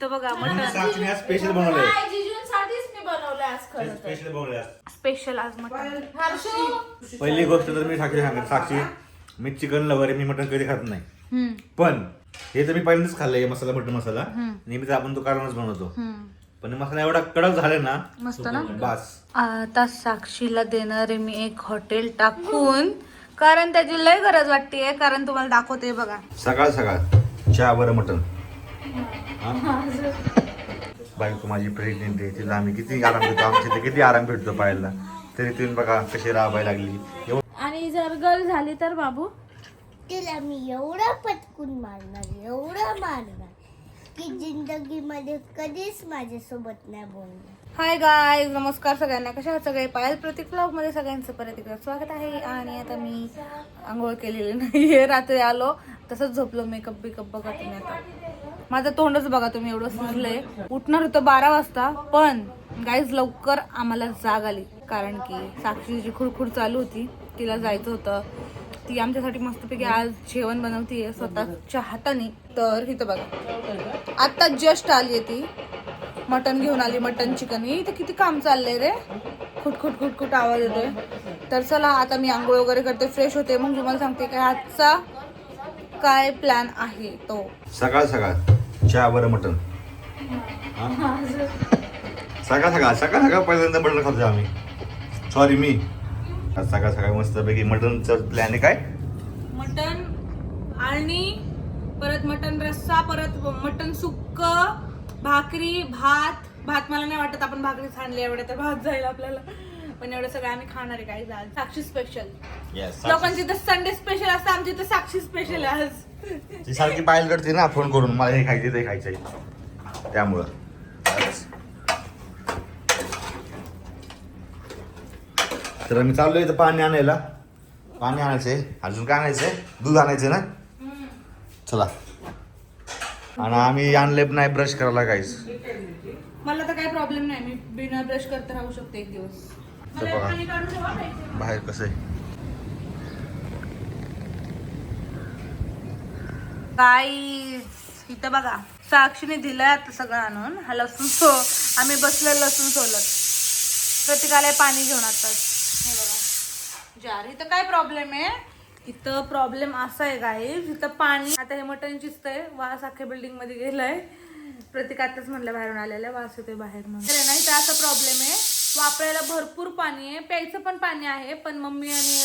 तर बघा मटण साक्षीने आज स्पेशल बनवलंय. नाही, जिजूंसाठीच मी बनवलं आज खरं तर. स्पेशल बनवलंय आज. स्पेशल आज मटण. हर्षू. पहिली गोष्ट तर मी साक्षी सांगत साक्षी मी चिकन लवर आहे मी मटन कधी खात नाही. हम्म, पण हे तर मी पहिल्यांदाच खाल्लंय मसाला मटन मसाला. नेहमीच आपण तो कारणच बनवतो. हम्म. पण मसाला एवढा कडक झालाय ना मस्त ना? बास. आता साक्षीला देणार आहे मी एक हॉटेल टाकून. कारण त्याची लय गरज वाटते कारण तुम्हाला दाखवते बघा. सकाळ सकाळ. चहा बरं मटन बायको माझी प्रेग्नेंट आहे तिला आम्ही किती आराम देतो आमच्या इथे किती आराम भेटतो पाहायला. तरी तुम्ही बघा कशी राबायला लागली. आणि जर गर्ल झाली तर बाबू? तिला मी एवढा पटकून मारणार एवढा मारणार की जिंदगीमध्ये कधीच माझ्यासोबत नाही बोलणार. हाय गाय नमस्कार सगळ्यांना. कशा आहात सगळे? पायल प्रतीक ब्लॉगमध्ये सगळ्यांचं परत एकदा स्वागत आहे. आणि आता मी आंघोळ केलेली नाहीये. रात्री आलो तसंच झोपलो. मेकअप बिकअप बघा तुम्ही आता. माझं तोंडच बघा तुम्ही एवढं सुजलंय उठणार होतं बारा वाजता पण गाईज लवकर आम्हाला जाग आली. कारण की साक्षीची खुडखुड चालू होती तिला जायचं होतं. ती आमच्यासाठी मस्तपैकी आज जेवण बनवतीये स्वतःच्या हाताने. तर इथं बघा. आता जस्ट आली आहे ती. मटन घेऊन आली मटन चिकन इथं किती काम चाललंय रे? खुटखुट खुटखुट आवाज येतोय. तर चला आता मी आंघोळ वगैरे करते फ्रेश होते. मग तुम्हाला सांगते काय आजचा काय प्लॅन आहे तो. सकाळ सकाळ. चहा बरं मटन सकाळ सकाळ सकाळ सकाळ पहिल्यांदा मटन खातो आम्ही. सॉरी मी. सकाळ सकाळ मस्तपैकी मटनचं प्लॅन आहे काय? मटन आणि परत मटन रस्सा परत मटन सुक्क भाकरी भात. भात मला नाही वाटत आपण भाकरी सांडली एवढ्या तर भात जाईल आपल्याला. पण एवढं सगळं आम्ही खाणार आहे काही साक्षी स्पेशल Yes, लोकांची तर संडे स्पेशल असतं आमची तर साक्षी स्पेशल आहे आज. ती सारखी पायल करते ना फोन करून. मला हे खायचे ते खायचंय. त्यामुळं. तर मी चाललोय इथं पाणी आणायला. पाणी आणायचंय. अजून काय आणायचंय? दूध आणायचंय ना? चला. आणि आम्ही आणले नाही ब्रश करायला काहीच मला तर काही प्रॉब्लेम नाही. मी बिना ब्रश करता राहू शकते एक दिवस. बाहेर कसं आहे? गाईस इथं बघा. साक्षीने दिलंय आता सगळं आणून. हा लसूण सो आम्ही बसलो लसूण सोलत. प्रत्येकाला पाणी घेऊन आता. हे बघा. जार इथं काय प्रॉब्लेम आहे? इथं प्रॉब्लेम असा आहे गाईज इथं पाणी आता हे मटण चिजतंय वास अख्ख्या बिल्डिंगमध्ये गेलंय. प्रत्येक आताच म्हणलं बाहेरून आलेलं वास येतोय बाहेर म्हणून. नाही तर असा प्रॉब्लेम आहे. वापरायला भरपूर पाणी आहे. प्यायचं पण पाणी आहे पण मम्मी आणि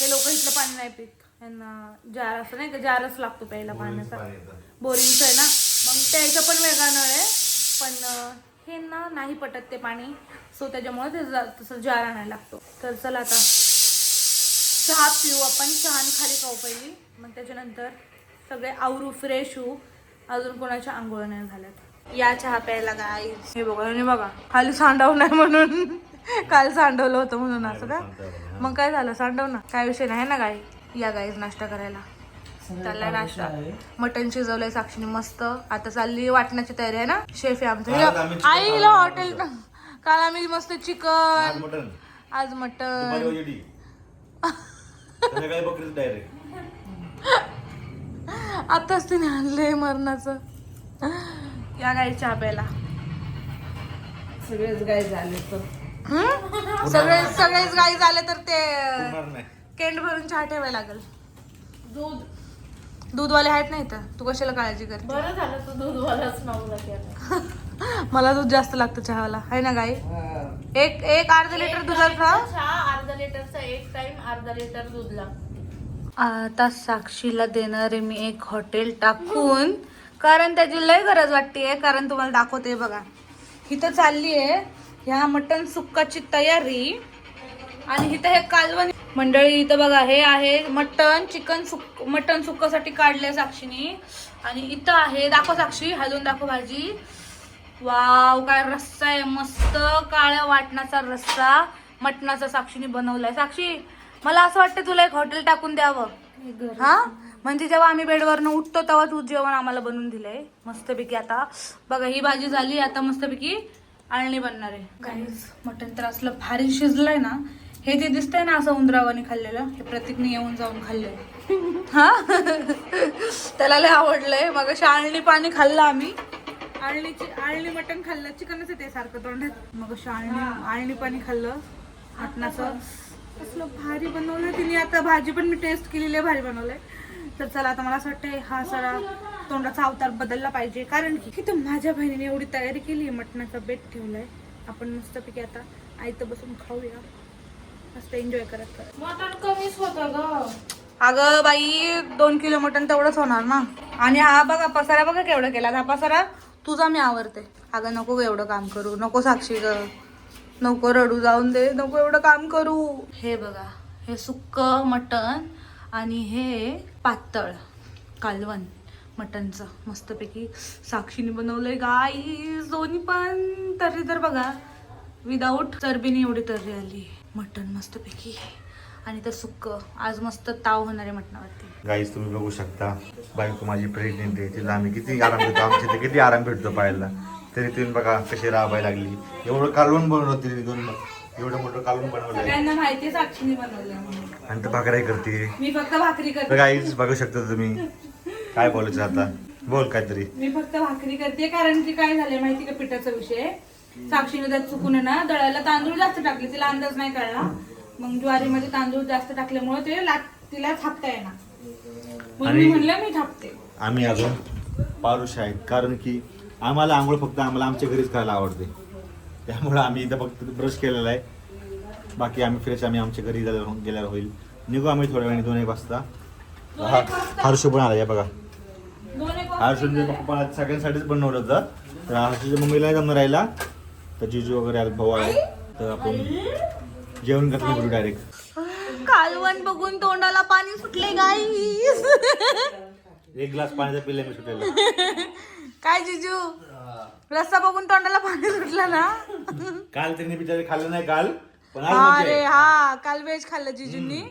हे लोक इथलं पाणी नाही पित. यांना जार असं नाही का जारच लागतो प्यायला पाण्याचा. बोरिंगचं आहे ना? मग प्यायचं पण वेगळा नळ आहे पण हे ना नाही पटत ते पाणी. सो त्याच्यामुळे ते जा- तसं जार आणायला लागतो. तर चला आता चहा पिऊ आपण. चहा आणि खाली खाऊ पहिली. मग त्याच्यानंतर सगळे आवरू फ्रेश होऊ. अजून कोणाच्या आंघोळ नाही झाल्यात. या चहा प्यायला गाय हे बघा हे बघा. खाली सांडव नाही म्हणून. काल सांडवलं होतं म्हणून असं का? मग काय झालं? सांडव ना. काय विषय नाही ना गाय या गाईज नाश्ता करायला. चाललाय नाश्ता. मटन शिजवलंय साक्षीने मस्त. आता चालली वाटण्याची तयारी आहे ना? शेफ आहे आमचं. आईला हॉटेल काल आम्ही मस्त चिकन आज मटन आताच तिने आणलंय मरणाचं. या गाई चहा प्यायला सगळेच गाय झाले तर? सगळे सगळेच गाई झाले तर ते केंड भरून चहा ठेवायला लागेल. दूध. दूधवाले आहेत नाही तर तू कशाला काळजी करते? बरं झालं तू दूधवालाच मला दूध जास्त लागतं चहाला आहे ना गाई? एक एक अर्धा लिटर दुधाचा चहा अर्धा लिटरचा एक टाइम अर्धा लिटर दूध लागतं. आता साक्षीला देणार मी एक हॉटेल टाकून कारण त्याची लय गरज वाटते कारण तुम्हाला दाखवते बघा. इथं चालली आहे ह्या मटन सुक्काची तयारी आणि इथं हे कालवण मंडळी इथं बघा हे आहे मटन चिकन सुक मटन सुक्कासाठी काढले साक्षीनी. आणि इथं आहे दाखव साक्षी हलवून दाखव भाजी. वाव काय रस्सा आहे मस्त काळ्या वाटणाचा रस्सा मटणाचा साक्षीने बनवलाय. साक्षी मला असं वाटतं तुला एक हॉटेल टाकून द्यावं. हा? म्हणजे जेव्हा आम्ही बेडवरनं उठतो तेव्हा तू जेवण आम्हाला बनवून दिलंय. मस्तपैकी आता. बघा ही भाजी झाली आता मस्तपैकी आळणी बनणार आहे. काहीच मटण तर असलं भारी शिजलंय ना. हे ते दिसतंय ना असं उंदरावाने खाल्लेलं हे प्रतीकने येऊन जाऊन खाल्लंय. हा? त्याला लय आवडलंय. मग आळणी पाणी खाल्लं आम्ही. आळणीची आळणी मटण खाल्लं. चिकनच येते सारखं तोंडात. मग अशी आळणी आळणी पाणी खाल्लं. मटणाचं. कसलं भारी बनवलं तिने. आता भाजी पण मी टेस्ट केलेली आहे भारी बनवलंय. तर चला आता मला असं वाटतंय हा सगळा तोंडाचा अवतार बदलला पाहिजे. कारण की की तर माझ्या बहिणीने एवढी तयारी केली आहे मटणाचा बेत ठेवलाय. आपण मस्तपैकी आता आईतं बसून खाऊया. मस्त एन्जॉय करत मटण कमीच होतं ग. अगं बाई दोन किलो मटण तेवढंच होणार ना. आणि हा बघा पसारा बघा केवढा केला हा पसारा तुझा मी आवडते अगं नको गं एवढं काम करू. नको साक्षी ग. नको रडू जाऊन दे. नको एवढं काम करू. हे बघा हे सुक्क मटण आणि हे पातळ कालवण मटणचं. मस्तपैकी साक्षीने बनवलंय. गाई दोन्ही पण तर्री तर बघा. विदाऊट चरबीने एवढी तर्री आली. मटण मस्तपैकी आणि तर सुक्क आज मस्त ताव होणार आहे मटणावरती. गाईज तुम्ही बघू शकता बायको माझी प्रेग्नेंट आहे तिला आम्ही किती आराम देतो आमच्या इथे किती आराम भेटतो पाहायला. तरी तुम्ही बघा कशी राबायला लागली. एवढं कालवण बनवलं तिने दोन एवढं मोठं कालवण माहिती साक्षीने बनवलं म्हणून. आणि तर भाकराई करते. मी फक्त भाकरी करते. गाईज बघू शकता तुम्ही. काय बोलायचं आता? बोल काहीतरी. मी फक्त भाकरी करते कारण की काय झालंय माहिती का पिठाचा विषय? साक्षीने त्यात चुकून ना दळायला तांदूळ जास्त टाकले तिला अंदाज नाही कळला. मग ज्वारीमध्ये तांदूळ जास्त टाकल्यामुळे ते तिला थापता येणार म्हणून मी आणि- म्हणलं मी थापते. आम्ही अजून पारुष आहेत. कारण की आम्हाला आंघोळ फक्त आम्हाला आमच्या घरीच करायला आवडते. त्यामुळं आम्ही इथं फक्त ब्रश केलेला आहे. बाकी आम्ही फ्रेश आम्ही आमच्या घरी गेल्यावर गेल्यावर होईल. निघू आम्ही थोड्या वेळाने दोन एक वाजता. हा हर्ष पण आला या बघा. दोन एक पप्पा सगळ्यांसाठीच बनवलं होतं. तर हर्षूच्या मम्मीला जमणार राहिला. तर जिजू वगैरे आले भाऊ आहे. तर आपण जेवण करतो करू डायरेक्ट कालवण बघून तोंडाला पाणी सुटले गाई एक ग्लास पाण्याचा पिल्ले मी सुटेल काय जिजू? रस्ता बघून तोंडाला पाणी सुटलं ना? काल त्यांनी बिचारे खाल्लं नाही काल पण आज अरे. हा काल व्हेज खाल्लं जिजूंनी.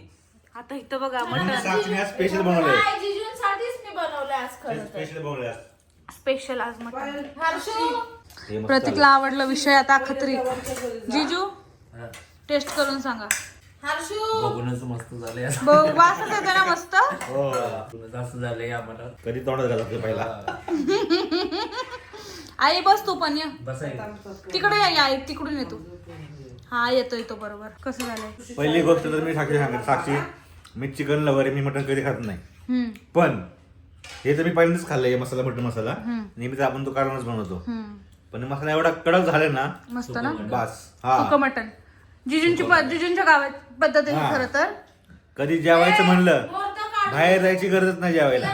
आता इथं बघा मटन साक्षीने आज स्पेशल बनवलंय. मी बनवलंय आज खरं तर. स्पेशल बनवलंय आज. स्पेशल आज मटन हर्षू प्रतीकला आवडला विषय आता खत्री. जिजू टेस्ट करून सांगा. बघूनच मस्त वासच येते ना मस्त? हो. झालंय आम्हाला. कधी तोंडात घालत पहिला? आई बस तू पण ये. तिकडे या या, आई तिकडून येतो हा येतो येतो बरोबर. कसं झालंय? पहिली गोष्ट तर मी साक्षी सांगत साक्षी मी चिकन लवर आहे मी मटन कधी खात नाही. पण हे तर मी पहिल्यांदाच खाल्लंय मसाला मटन मसाला. नेहमीच आपण तो कारणच बनवतो. पण मसाला एवढा कडक झाला ना मस्त ना? बास. हा. सुकं मटन जिजूंची प- जिजूंच्या गावात पद्धत आहे हा. खरं तर. कधी जेवायचं म्हणलं बाहेर जायची गरजच नाही जेवायला.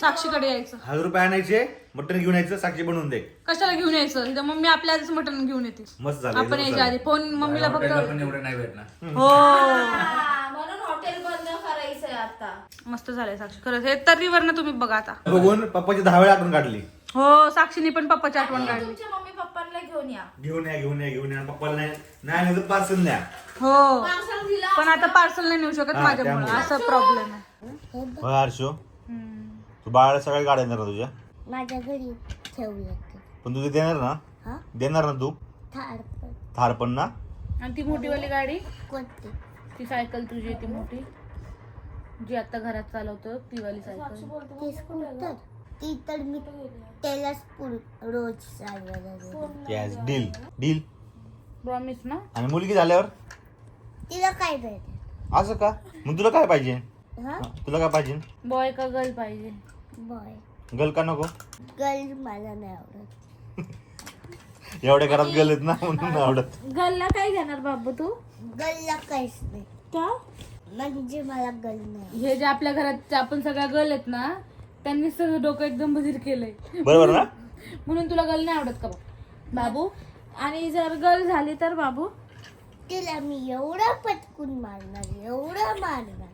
साक्षीकडे यायचं. हजार रुपये आणायचे मटन घेऊन यायचं साक्षी बनवून दे. कशाला घेऊन यायचं? इथं मम्मी आपल्या आधीच मटण घेऊन येते. मस्त झालं आपण यायच्या आधी. फोन मम्मीला हॉटेलला फक्त पण एवढं नाही भेटणार. हो. हा, म्हणून हॉटेल बंद करायचंय आता. मस्त झालंय साक्षी. खरंच हे तर्रीवरनं तुम्ही बघा आता. बघून पप्पाची दहा वेळा आठवण काढली. हो साक्षीने पण पप्पाची आठवण काढली. तुमच्या मम्मी पप्पांना घेऊन या. घेऊन या घेऊन या घेऊन या. पप्पाला नाही नाही नाही पार्सल न्या हो. पार्सल दिला पण आता पार्सल नाही नेऊ शकत हा, माझ्यामुळे. त्यामुळे. असं प्रॉब्लेम आहे. हर्षो. तू बाळाला सगळ्या गाड्या देणार तुझ्या? माझ्या घरी ठेवलं ते पण तुझे देणार ना? हा? देणार ना तू? थार पण. थार पण ना? आणि ती मोठीवाली गाडी? कोणती? ती सायकल तुझी ती मोठी. जी आता घरात चालवतो ती वाली सायकल. ती स्कूटर ती तर मी रोज. येस डील डील प्रॉमिस ना? आणि मुलगी झाल्यावर? तिला काय पाहिजे? असं का? मग तुला काय पाहिजे? हा? हा, तुला काय पाहिजे? बॉय का गर्ल पाहिजे? बॉय गर्ल का नको? गर्ल मला नाही आवडत. एवढ्या घरात गेलेत ना म्हणून नाही आवडत. गल्ला काय घेणार बाबू तू? गर्लला काहीच नाही. का? म्हणजे मला गर्ल नाही हे जे आपल्या घरात आपण सगळ्या गर्ल आहेत ना त्यांनी सगळं डोकं एकदम बधीर केलंय. बरोबर ना? म्हणून तुला गर्ल नाही आवडत का बा? बाबू? आणि जर गर्ल झाली तर बाबू? तिला मी एवढा पटकून मारणार एवढा मारणार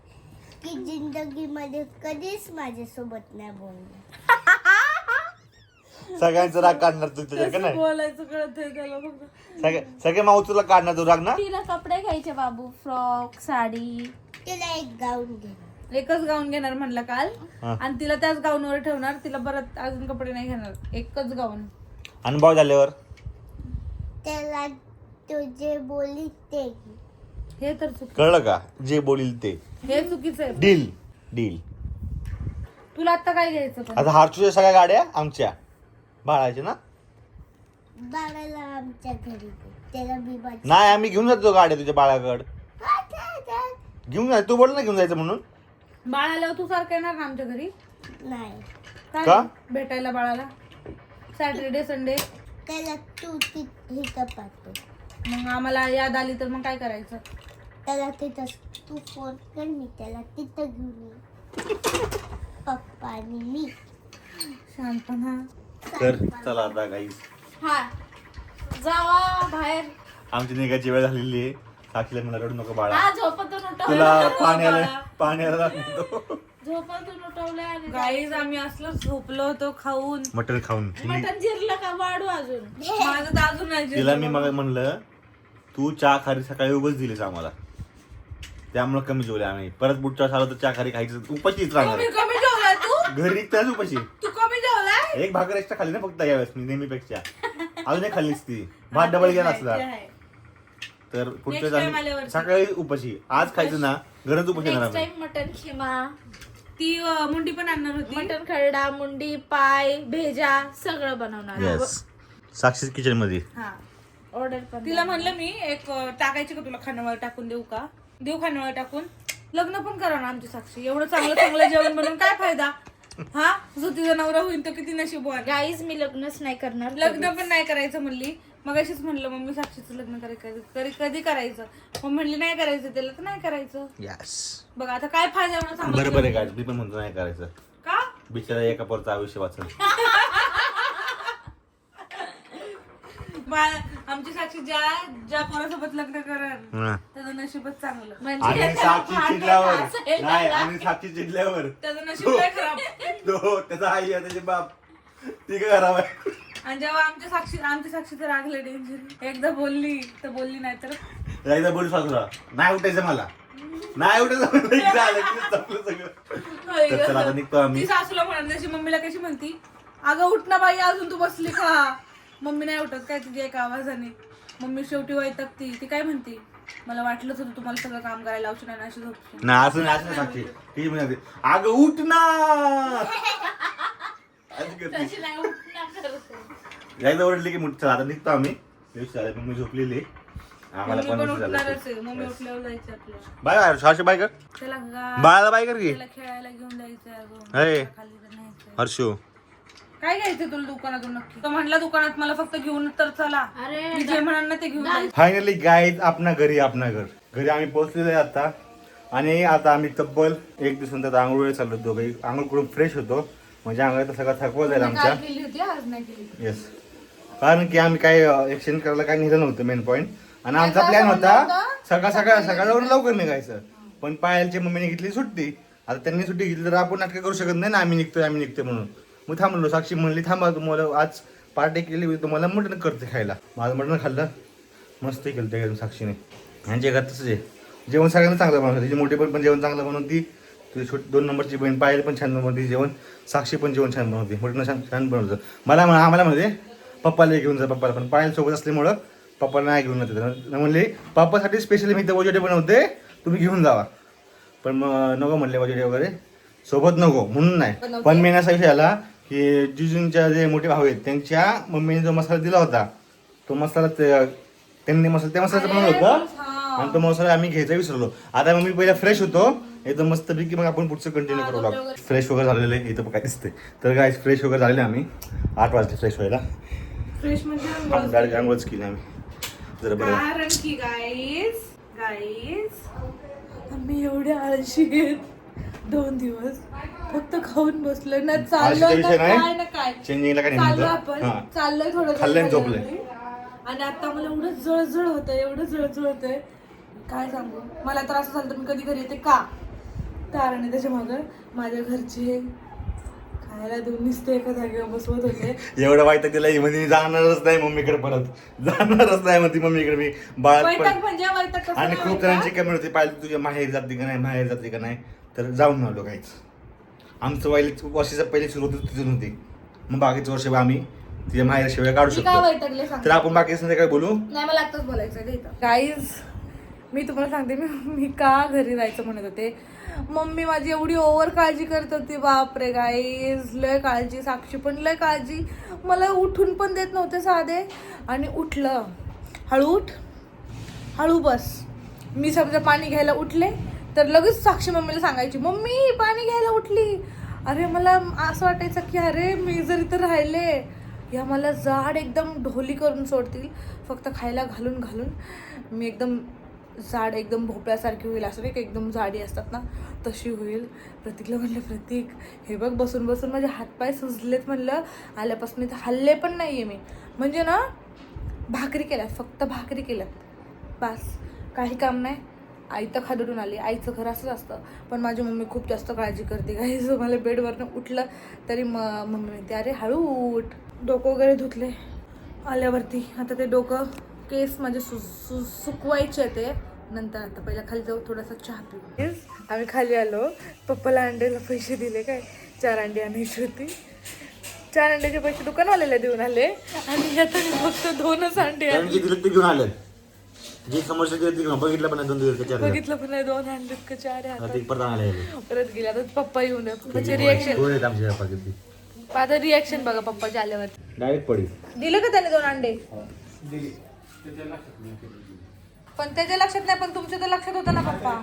की जिंदगीमध्ये कधीच माझ्यासोबत नाही बोलणार. सगळ्यांचं राग काढणार तू का नाही? बोलायचं कळत आहे त्याला फक्त सगळे सगळे माऊ तुला काढणार तू राग ना? तिला कपडे घ्यायचे बाबू फ्रॉक साडी. तिला एक गाऊन घेणार एकच गाऊन घेणार म्हणलं काल. हा. आणि तिला त्याच गाऊनवर ठेवणार. तिला परत अजून कपडे नाही घेणार. एकच गाऊन. अनुभव झाल्यावर? त्याला तो जे बोली ते. घे. हे तर चुकी कळलं का? जे बोलील ते. हे चुकीचं आहे. डील. डील. तुला आता काय घ्यायचं पण? आता हारचूच्या सगळ्या गाड्या आमच्या. बाळाच्या ना? बाळाला आमच्या घरी दे. त्याला मी माझी नाही आम्ही घेऊन जातो गाड्या तुझ्या बाळाकड. हा. घेऊन जा तू बोल ना घेऊन जायचं म्हणून. बाळाला तू सारखं येणार ना आमच्या घरी? नाही. काय का? भेटायला बाळाला. सॅटर्डे संडे त्याला तू ती इथं पाहतो मग आम्हाला याद आली तर मग काय करायचं? त्याला तिथं तू फोन कर मी त्याला तिथं घेऊन येईन. पप्पा आणि मी. शांतपणा तर चला आता काही हा. जावा बाहेर. आमची निघायची वेळ झालेली आहे. साक्षीला मला रडू नको बाळा. हा उठवलं तुला पाण्याला पाण्याला लागतो. झोपतून उठवलंय आणि गाईज आम्ही असलं झोपलो होतो खाऊन. मटण खाऊन. मटण जिरलं का वाढू अजून? माझं तर अजून नाही तिला. मी मग म्हणलं तू चहा खारी सकाळी उगच दिलीस आम्हाला. त्यामुळे कमी जेवले आम्ही. परत पुढच्या साला तर चहा खारी खायचं उपाशीच राहणार कमी कमी जेवलाय तू? घरी निघताच उपाशी. तू कमी जेवलाय? एक भाकर एक्स्ट्रा खाल्ली ना फक्त यावेळेस मी नेहमीपेक्षा. अजून एक खाल्लीच ती. भात डबल गेला असला. ते आहे. तर पुढच्या Next time. सकाळी उपाशी. आज खायचं ना गरज उपाशी नेक्स्ट टाइम मटण खिमा. ती अं, मुंडी पण आणणार होती. मटण खरडा मुंडी पाय भेजा सगळं बनवणार. येस साक्षी किचनमध्ये. हा. ऑर्डर पण तिला म्हणलं मी एक अं, टाकायची का तुला खानावळ टाकून देऊ का? देऊ खानावळ टाकून. लग्न पण करा ना आमची साक्षी. एवढं चांगलं चांगलं जेवण बनवून काय फायदा? हा? जो तिचा नवरा होईल तो किती नशीबवान गाईज मी लग्नच नाही करणार लग्न पण नाही करायचं म्हणली. मग अशीच म्हणलं मम्मी साक्षीचं लग्न करायचं कधी कधी करायचं? मग म्हणली नाही करायचं त्याला तर नाही करायचं. यस बघ आता काय फायदा चांगलं बरोबर आहे काय मी पण म्हणतो नाही करायचं. का? बिचारा एका पोरचं आयुष्य वाचल. बा- आमची साक्षी ज्या ज्या पोरासोबत लग्न करल हा. त्याचं नशीबच चांगलं. म्हणजे आणि साक्षी चिडल्यावर. नाही आणि साक्षी चिडल्यावर. त्याचं नशीब लय खराब. तो त्याचा आई आहे त्याचे बाप. ती काय खराब आहे. आणि जेव्हा आमच्या साक्षी आमच्या साक्षी तर रागले डेंजर एकदा बोलली तर बोलली नाही तर? एकदा बोल सासुरा नाही उठायचं मला. नाही उठायचं म्हणलं की संपलं सगळं. तर चला आता निघतो आम्ही. ती सासूला म्हणत जशी मम्मीला कशी म्हणती? अगं उठ ना बाई अजून तू बसली का? मम्मी नाही उठत काय तुझ्या एका आवाजाने? मम्मी शेवटी वैतकती ती काय म्हणती? मला वाटलंच होतं तुम्हाला सगळं काम करायला लावशील आणि अशी झोपशील. नाही असं नाही असं नाही साक्षी ती म्हणते अगं उठ ना! अशी करते. तशी नाही उठणार करते. एकदा ओरडली की मुठ आता निघतो आम्ही. झाले मम्मी झोपलेली आम्हाला मम्मी पण पण उशीर झाला उठणारच आहे. मम्मी उठल्यावर जायचं आपल्याला. बाय बाय साक्षी बाय कर. त्याला गा- बाळाला बाय कर की. त्याला खेळायला घेऊन जायचं अगं. अरे खाली तर न्यायचं. हर्षू. काय घ्यायचं तुला दुकानातून नक्की? तो म्हणला दुकानात मला फक्त घेऊन तर चला. अरे मी जे म्हणाल ना ते घेऊन. फायनली गाईज आपणा घरी आपणा घर. घरी आम्ही पोहोचलेलो आहे आता. आणि आता आम्ही तब्बल एक दिवसानंतर आंघोळ चाललो दोघे आंघोळ करून फ्रेश होतो. म्हणजे अंगाचा सगळा थकवा जाईल आमच्या. काल केली होती आज नाही केली येस कारण की आम्ही काय एक्सचेंज करायला काय निघालं नव्हतं मेन पॉईंट आणि आमचा प्लॅन होता सकाळ सकाळ सकाळ जाऊन लवकर निघायचं. पण पायलची मम्मीने घेतली सुट्टी. आता त्यांनी सुट्टी घेतली तर आपण नाटकं करू शकत नाही ना आम्ही निघतोय आम्ही निघतोय म्हणून. मग थांबलो साक्षी म्हणली थांबा तुम्हाला आज पार्टी केली मी तुम्हाला मटण करते खायला. माझं मटण खाल्लं. मस्त केलं ते एकदम साक्षीने. यांच्या घरात तसंच आहे. जेवण सगळ्यांना चांगलं बनवतं तिची मोठी पण पण जेवण चांगलं बनवती तुझी छोटी दोन नंबरची बहीण पायल पण छान बनवते जेवण साक्षी पण जेवण छान बनवते मटण छान छान बनवतं. मला म्हणा आम्हाला म्हणते पप्पाला घेऊन जा पप्पाला पण पायल सोबत असल्यामुळं पप्पाला नाही घेऊन जाते. म्हणले पप्पासाठी स्पेशली मी इथं वजडे बनवते तुम्ही घेऊन जावा. पण मग नको म्हणले वजडे वगैरे. सोबत नको म्हणून नाही. पण मेन असा विषय आला की जिजूंच्या जे मोठे भाऊ आहेत त्यांच्या मम्मीने जो मसाला दिला होता तो मसाला त्यांनी मसाला त्या मसाल्याचं बनवलं होतं? आणि तो मसाला आम्ही घ्यायचा विसरलो. आता मग मी पहिला फ्रेश होतो एकदम मस्त पैकी मग आपण पुढचं कंटिन्यू करू लागतो फ्रेश वगैरे झालेलं आहे इथं काय दिसते तर काय फ्रेश वगैरे झालेलं आम्ही. आठ वाजता फ्रेश व्हायला. फ्रेश म्हणजे डायरेक्ट आंघोळच केली. आम्ही. जरा बरं. की आम्ही एवढे आळशी दोन दिवस. फक्त खाऊन बसलोय. ना चाललोय नाही. काय ना काय. चेंजिंगला काय चाललोय नाही आपण. हां. चाललोय थोडं खाल्लंय जरा झोपलंय. आणि आता मला एवढं जळजळ होतंय एवढं जळजळ होतंय. काय सांगू? मला तर असं झालं तर मी कधी घरी येते का? कारण त्याच्या मागं माझ्या घरचे खायला देऊन नुसते एका जागेवर बसवत होते. एवढं वाईट तिला म्हणजे मी जाणारच नाही मम्मीकडे परत. जाणारच नाही म्हणते मम्मीकडे मी. बाळात वैताग पण म्हणजे वैताग आणि खूप जणांची कमेंट होती पाहिजे तुझ्या माहेर जाते का नाही माहेर जाते का नाही? तर जाऊन आलो काहीच आमचं वाईल वर्षाच्या पहिली सुरू होती तिथून होती. मग बाकीचे वर्ष आम्ही तिच्या माहेर शिवाय काढू मी काय शकतो वैतागले सांग. तर आपण बाकी संध्याकाळी बोलू? नाही मला आत्ताच बोलायचं आहे गाईज मी तुम्हाला सांगते मी मी का घरी जायचं म्हणत होते? मम्मी माझी एवढी ओव्हर काळजी करत होती बापरे गाईज लय काळजी साक्षी पण लय काळजी. मला उठून पण देत नव्हते साधे. आणि उठलं. हळू उठ. हळू बस. मी समजा पाणी घ्यायला उठले तर लगेच साक्षी मम्मीला सांगायची मम्मी पाणी घ्यायला उठली. अरे मला असं वाटायचं की अरे मी जर इथं राहिले या मला जाड एकदम ढोली करून सोडतील. फक्त खायला घालून घालून मी एकदम जाड एकदम भोपळ्यासारखी होईल असं नाही एकदम जाडी असतात ना तशी होईल. प्रतीकला म्हणलं प्रतीक हे बघ बसून बसून माझे हातपाय सुजलेत म्हणलं आल्यापासून इथं हल्ले पण नाही आहे मी. म्हणजे ना भाकरी केल्यात फक्त भाकरी केल्यात बस काही काम नाही. आई तर खादडून आली आईचं घर असंच असतं. पण माझी मम्मी खूप जास्त काळजी करते काही जर मला बेडवरनं उठलं तरी म मम्मी म्हणते अरे हळू उठ. डोकं वगैरे धुतले. आल्यावरती आता ते डोकं केस माझे सु सु सुकवायचे ते. नंतर आता पहिला खाली जाऊ थोडासा चहा पिऊ. आम्ही खाली आलो. पप्पाला अंड्याला पैसे दिले काय? चार अंडी आणायची होती. चार अंड्याचे पैसे दुकानवाल्याला देऊन आले. आणि आता मी फक्त दोनच अंडे घेऊन आलं जे समोरच्या दिलं ते घेऊन बघितलं पण नाही दोन दिवस दिवस. बघितलं पण नाही दोन अंडे का चार आहे आता हातात. ते परत आणायला गेले. परत गेले आता पप्पा येऊन पप्पाचे रिॲक्शन आहेत आमच्या पाकिटची. आता रिॲक्शन बघा पप्पाच्या आल्यावर डायरेक्ट पडी. दिलं का त्याने दोन अंडे? पण त्याच्या लक्षात नाही पण तुमच्या तर लक्षात होतं ना पप्पा.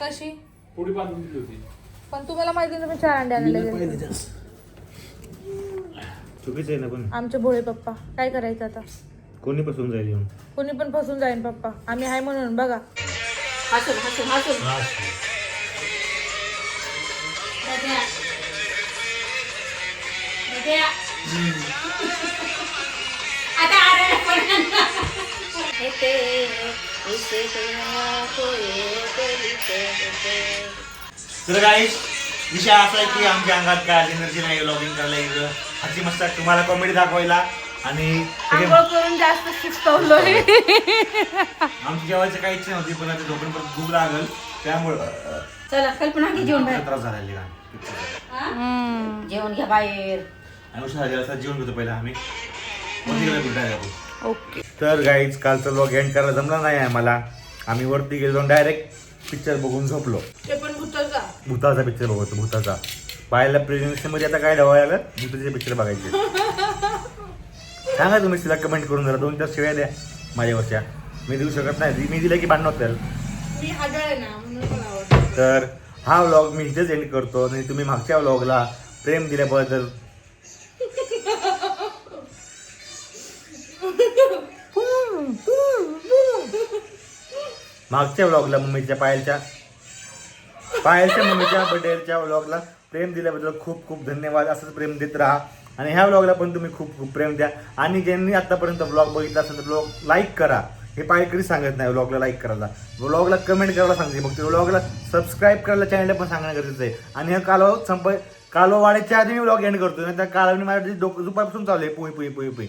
कशी पण तुम्हाला माहिती ना मी चार अंडे आणले चुकीचं आहे ना पण. आमचे भोळे पप्पा. काय करायचं आता? कोणी पसरून जाईल येऊन. कोणी पण फसून जाईन पप्पा. आम्ही आहे म्हणून बघा. हसून हसून हसून. आता आरायला येते येते तर काही विषय असा आहे की आमच्या अंगात काय एनर्जी नाही व्लॉगिंग करायला इकडं हसी मस्त तुम्हाला कॉमेडी दाखवायला. आणि सगळे- आंघोळ करून जास्त आमची जेवायची काही इच्छा नव्हती पण आता झोपून परत भूक लागल त्यामुळं चला कल्पना घे जेवण बाहेर त्रास झालेला जेवण घ्या बाहेर. आणि उशिरा झालेला असा जेवण होतं पहिला आम्ही. ओके. तर गाईज कालचा व्लॉग एंड करायला जमला नाही आम्हाला. आम्ही वरती गेलो डायरेक्ट पिक्चर बघून झोपलो. ते पण भूताचा. भूताचा पिक्चर बघतो भूताचा. पाहायला प्रेझेन्सी मध्ये आता काय ठेवायला लागलं? भूताचे पिक्चर बघायचे. सांगा तुम्ही तिला कमेंट करून जरा दोन चार शिव्या द्या माझ्यावरच्या. मी देऊ शकत नाही. मी दिलं की भांडण होतं मी तर हा व्लॉग मी इथेच एंड करतो. आणि तुम्ही मागच्या व्लॉगला प्रेम दिल्याबद्दल मागच्या व्लॉगला मम्मीच्या पायलच्या पायलच्या मम्मीच्या बर्थडेच्या व्लॉगला प्रेम दिल्याबद्दल खूप खूप धन्यवाद. असंच प्रेम देत राहा. आणि ह्या ब्लॉगला पण तुम्ही खूप खूप प्रेम द्या. आणि ज्यांनी आतापर्यंत ब्लॉग बघितला असेल तर ब्लॉग लाईक करा. हे पाय कधी सांगत नाही ब्लॉगला लाईक करायला. ब्लॉगला कमेंट करायला सांगते. फक्त ब्लॉगला सबस्क्राईब करायला चॅनलला पण सांगणं गरजेचं आहे. आणि हा कालवा संप कालवा वाढायच्या आधी मी ब्लॉग एंड करतो नाही तर कालवणी माझ्या डोकं दुपारपासून चालू आहे. पुई पुई पुई पुई.